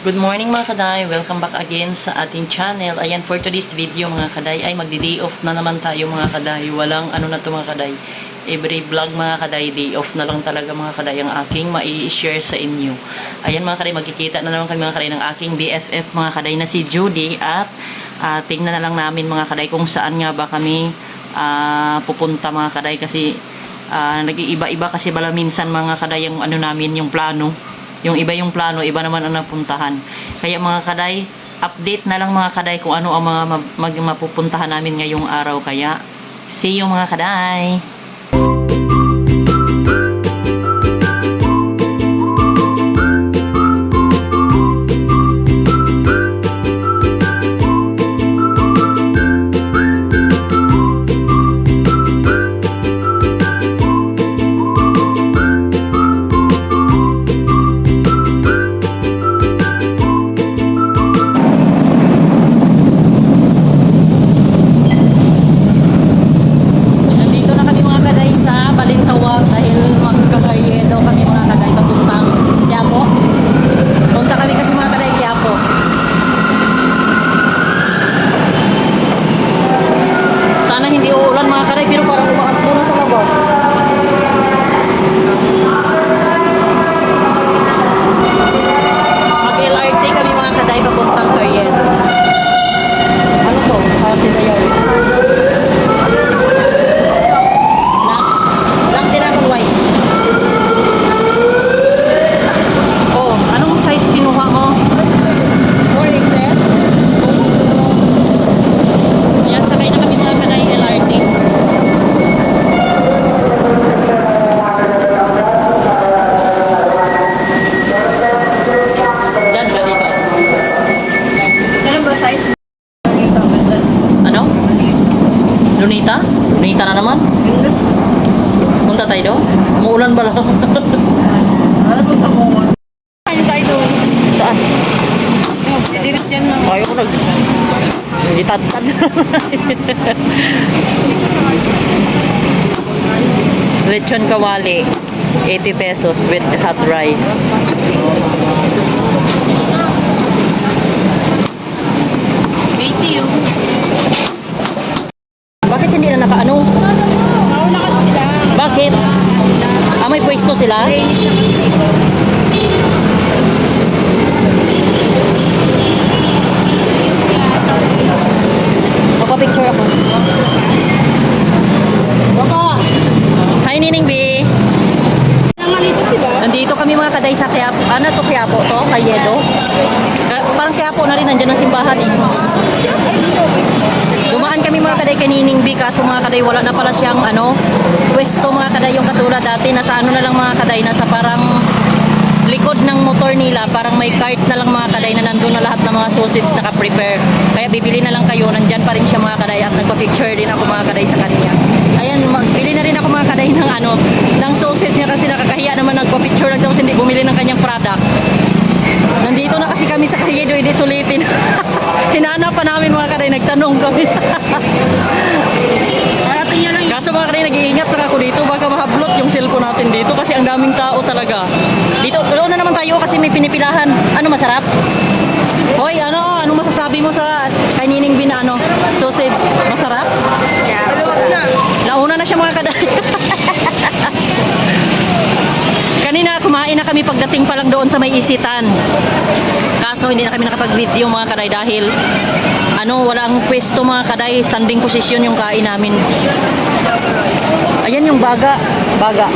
Good morning mga kaday, welcome back again sa ating channel. Ayan, for today's video mga kaday ay magdi-day off na naman tayo mga kaday. Walang ano na to mga kaday. Every vlog mga kaday, day off na lang talaga mga kaday ang aking mai-share sa inyo. Ayan mga kaday, magkikita na naman kami mga kaday ng aking BFF mga kaday na si Judy at ah, tingnan na lang namin mga kaday kung saan nga ba kami ah, pupunta mga kaday kasi ah, nag-iiba-iba kasi bala minsan mga kaday yung ano namin, yung plano. Yung iba yung plano, iba naman ang napuntahan. Kaya mga kaday, update na lang mga kaday kung ano ang mga ma- mag- mapupuntahan namin ngayong araw. Kaya, see you mga kaday! Lechon kawali. 80 pesos with hot rice. Wala na pala siyang ano, pwesto mga kaday yung katulad dati. Nasa ano na lang mga kaday. Nasa parang likod ng motor nila. Parang may cart na lang mga kaday na nandun na lahat ng mga sausage naka-prepare. Kaya bibili na lang kayo. Nandyan pa rin siya mga kaday. At nagpa-picture din ako mga kaday sa kanya. Ayan, magbili na rin ako mga kaday ng ano, ng sausage niya kasi nakakahiya naman nagpa-picture lang tapos hindi bumili ng kanyang product. Nandito na kasi kami sa Cayedo, hindi sulitin. Hinanap pa namin mga kaday, nagtanong kami. Kaso mga kaday, nag-iingat lang ako dito, baka mahablot yung cellphone natin dito kasi ang daming tao talaga. Dito, doon na naman tayo kasi may pinipilahan. Ano masarap? Hoy, ano, ano masasabi mo sa kay Nining Bin na ano, sausage? Masarap? Na. Nauna na siya mga kaday. Kumain na kami pagdating pa lang doon sa may isitan. Kaso hindi na kami nakapag-video mga kaday dahil ano, wala ang pwesto mga kaday, standing position yung kain namin. Ayan yung baga. Baga.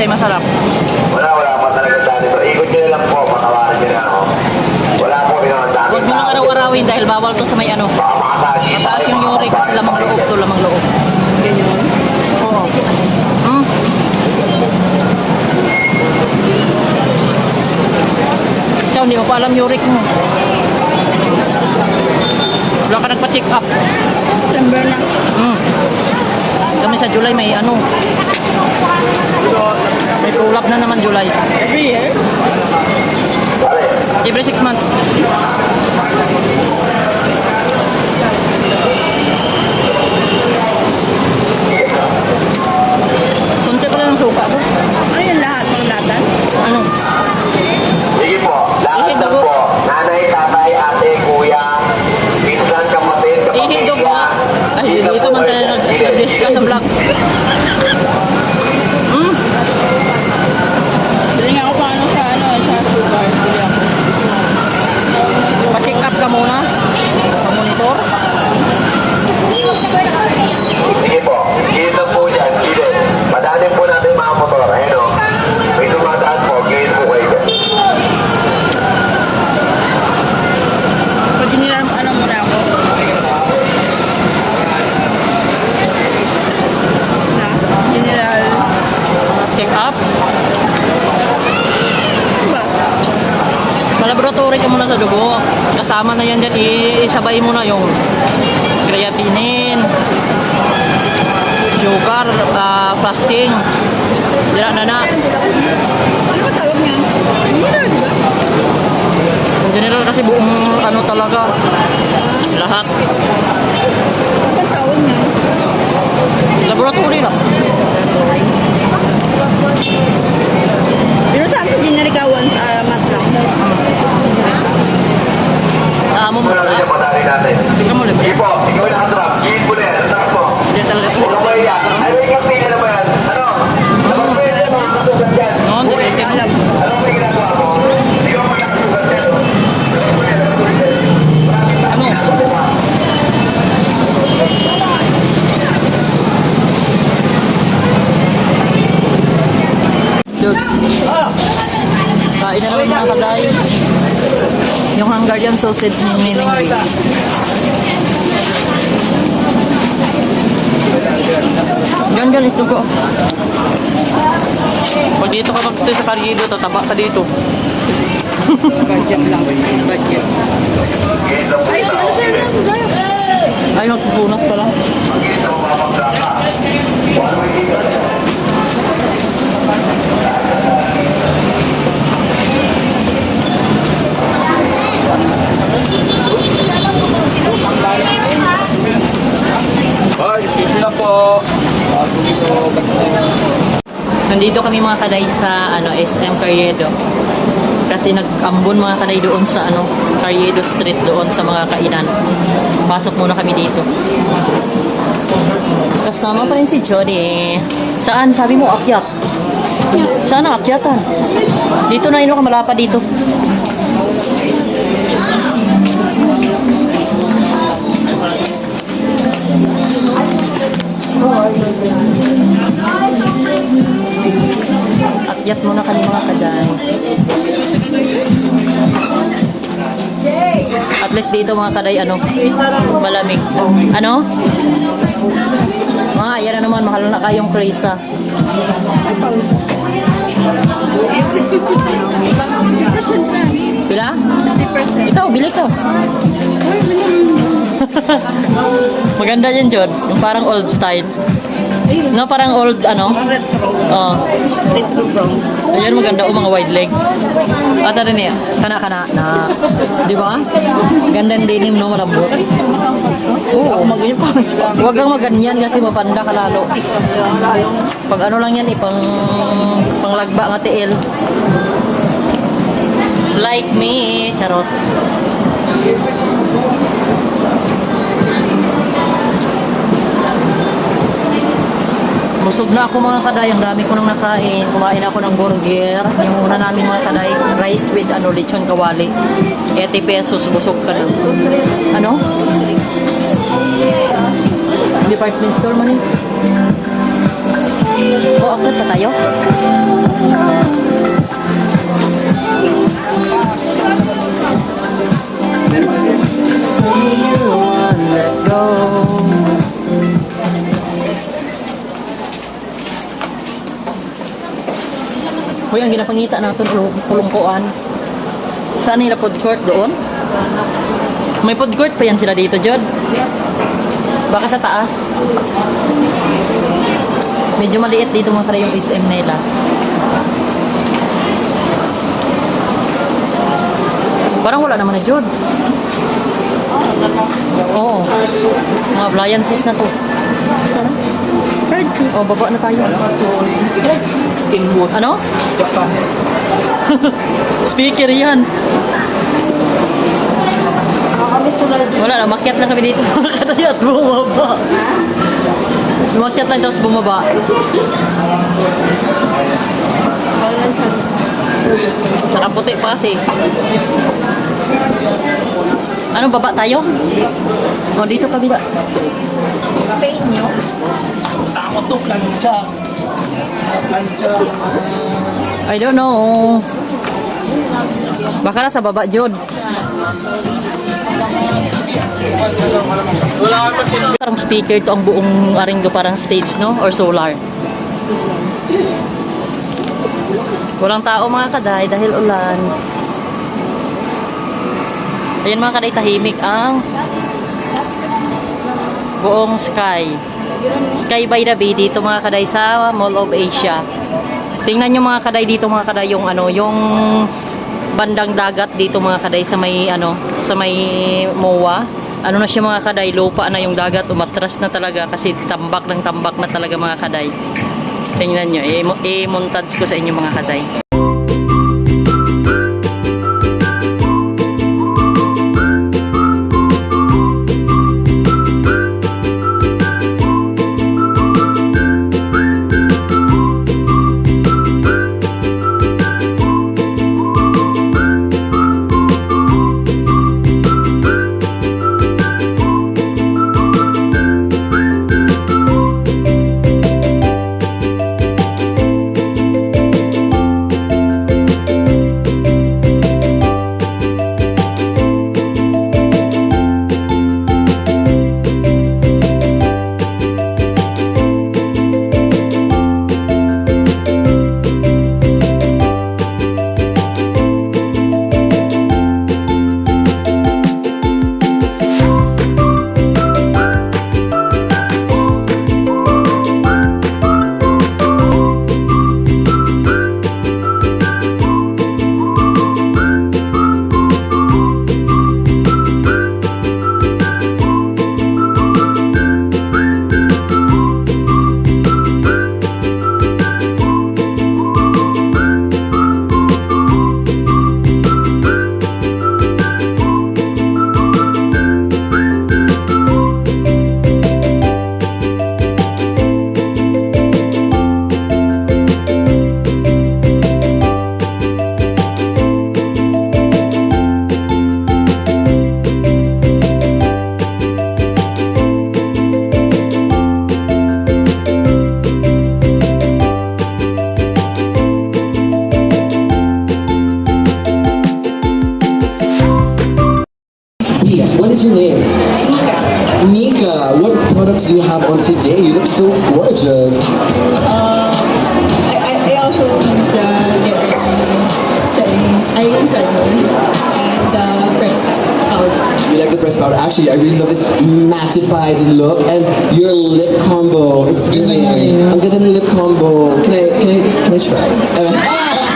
ay masarap. Wala, wala pa talaga dati. Ikot nyo lang po, patawarin nyo na ako. Wala po ginawa dati. Huwag mo lang araw-arawin dahil bawal to sa may ano. Mataas yung yuri kasi lamang loob to, lamang loob. Ganyan? Oo. Mm. Chow, hindi mo pa alam yuri mo. Wala ka nagpa-check up. December lang. Mm. Kami sa July may ano. Roll na naman July. Every year? Every 6 months. 買い物 namin mga kaday. Yung Hungarian sausage ni Mining Bay. Ganyan, ito ko. Pag dito ka magstay sa Carriedo, tataba ka dito. Budget lang. Budget. Ay, ano sa'yo? Ano Ay, magpupunas pala. Magkita mo mga magdaka. Huwag mo hindi ka. Hoy, excuse me po. Nandito kami mga kaday sa ano SM Carriedo. Kasi nag-ambon mga kaday doon sa ano Carriedo Street doon sa mga kainan. Pasok muna kami dito. Kasama pa rin si Jody. Saan? Sabi mo akyat. Saan ang akyatan? Dito na ino ka malapa dito. Akyat muna kami mga kaday. At least dito mga kaday, ano? Malamig. Ano? Mga ayan na naman, mahal na kayong kresa. Pila? 30%. Ikaw, bili ka. Ay, Maganda yan, Jod. Yung parang old style. No, parang old, ano? Retro. Oo. Retro brown. Ayan, maganda o mga wide leg. At ano niya, kana-kana na, di ba? Ganda ng denim, no? Malambot. Oo. Huwag kang maganyan kasi mapanda ka lalo. Pag ano lang yan, ipang panglagba nga tiil. Like me, charot. Busog na ako mga kaday, ang dami ko nang nakain. Kumain ako ng burger. Yung una namin mga kaday, rice with ano, lechon kawali. 80 pesos, busog ka na. Ano? Department store man eh. Oh, aklat pa tayo? Say you Hoy, ang ginapangita natin, pulungkuan. Saan nila food court doon? May food court pa yan sila dito, Jod? Baka sa taas. Medyo maliit dito mga kara yung SM nila. Parang wala naman na, Jod. Oo. Mga appliances na to. Oh, baba na tayo. Inwood. Ano? Japan. Speaker yan. Wala na, makyat lang kami dito mga at bumaba. Lumakyat lang tapos bumaba. Tsaka puti pa kasi. Ano, baba tayo? O, dito kabila. Sa inyo? Tama to, plancha. Plancha. I don't know. Baka nasa baba, sila. Parang speaker to ang buong aring do parang stage, no? Or solar. Walang tao mga kaday dahil ulan. Ayan mga kaday, tahimik ang buong sky. Sky by the Bay dito mga kaday sa Mall of Asia. Tingnan nyo mga kaday dito mga kaday yung ano, yung bandang dagat dito mga kaday sa may ano, sa may MOA. Ano na siya mga kaday, lupa na yung dagat, umatras na talaga kasi tambak ng tambak na talaga mga kaday. Tingnan nyo, i-montage ko sa inyo mga kaday. Actually, I really love this mattified look and your lip combo. It's giving. Ang ganda ng lip combo. Can I, can I, can I try? Uh,